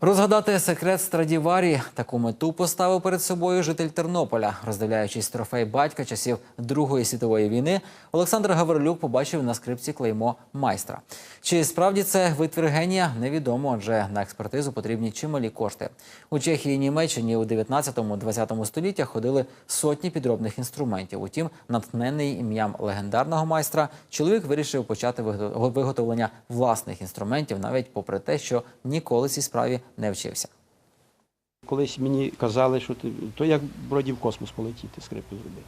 Розгадати секрет Страдіварі таку мету поставив перед собою житель Тернополя. Роздивляючись трофей батька часів Другої світової війни, Олександр Гаврилюк побачив на скрипці клеймо майстра. Чи справді це витвір генія, невідомо, адже на експертизу потрібні чималі кошти. У Чехії і Німеччині у 19-20 століттях ходили сотні підробних інструментів. Утім, натхнений ім'ям легендарного майстра, чоловік вирішив почати виго- виготовлення власних інструментів, навіть попри те, що ніколи цій справі не вчився. Колись мені казали, що ти, то як вроді в космос полетіти, скрипку зробити.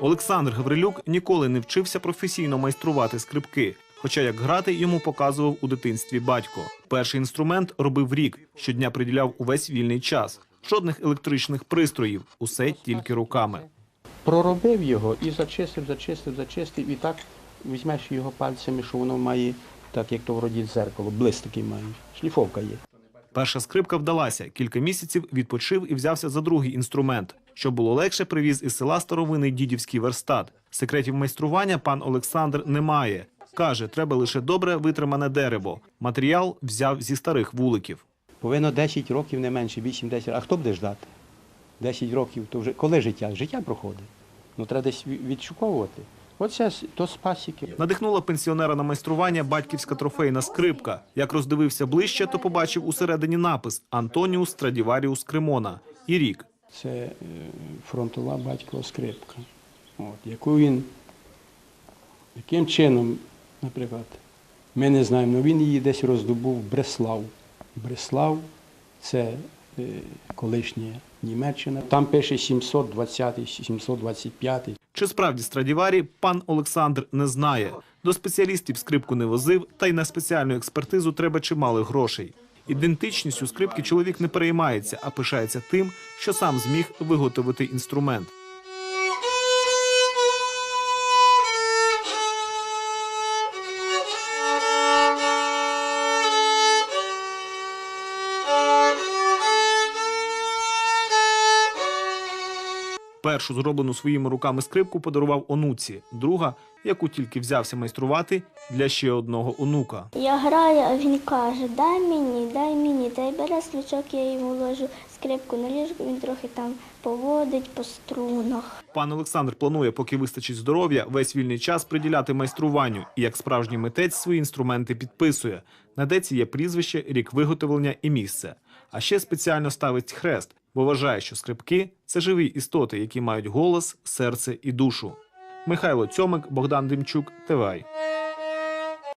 Олександр Гаврилюк ніколи не вчився професійно майструвати скрипки, хоча як грати йому показував у дитинстві батько. Перший інструмент робив рік, щодня приділяв увесь вільний час. Жодних електричних пристроїв, усе тільки руками. Проробив його і зачистив, зачистив, зачистив, і так візьмеш його пальцями, що воно має, так як то вроді дзеркало, блиск такий має, шліфовка є. Перша скрипка вдалася. Кілька місяців відпочив і взявся за другий інструмент. Щоб було легше, привіз із села старовинний дідівський верстат. Секретів майстрування пан Олександр не має. Каже, треба лише добре витримане дерево. Матеріал взяв зі старих вуликів. Повинно 10 років не менше, 8-10 А хто буде ждати? 10 років, то вже коли життя? Життя проходить. Ну треба десь ві- відшуковувати. Оце то з пасіки. Надихнула пенсіонера на майстрування батьківська трофейна скрипка. Як роздивився ближче, то побачив усередині напис Антоніус Страдіваріус Кремона і рік. Це е, фронтова батькова скрипка. От, яку він, яким чином, наприклад, ми не знаємо, але він її десь роздобув Бреслав. Бреслав це е, колишня Німеччина. Там пише 720 725 Чи справді Страдіварі пан Олександр не знає. До спеціалістів скрипку не возив, та й на спеціальну експертизу треба чимало грошей. Ідентичністю скрипки чоловік не переймається, а пишається тим, що сам зміг виготовити інструмент. Першу зроблену своїми руками скрипку подарував онуці, друга, яку тільки взявся майструвати для ще одного онука. Я граю, а він каже, дай мені, дай мені. Та й бере свічок, я йому ложу скрипку на ліжку, він трохи там поводить по струнах. Пан Олександр планує, поки вистачить здоров'я, весь вільний час приділяти майструванню і як справжній митець свої інструменти підписує. На деці є прізвище, рік виготовлення і місце. А ще спеціально ставить хрест, бо вважає, що скрипки це живі істоти, які мають голос, серце і душу. Михайло Цьомик, Богдан Демчук, ТВАЙ.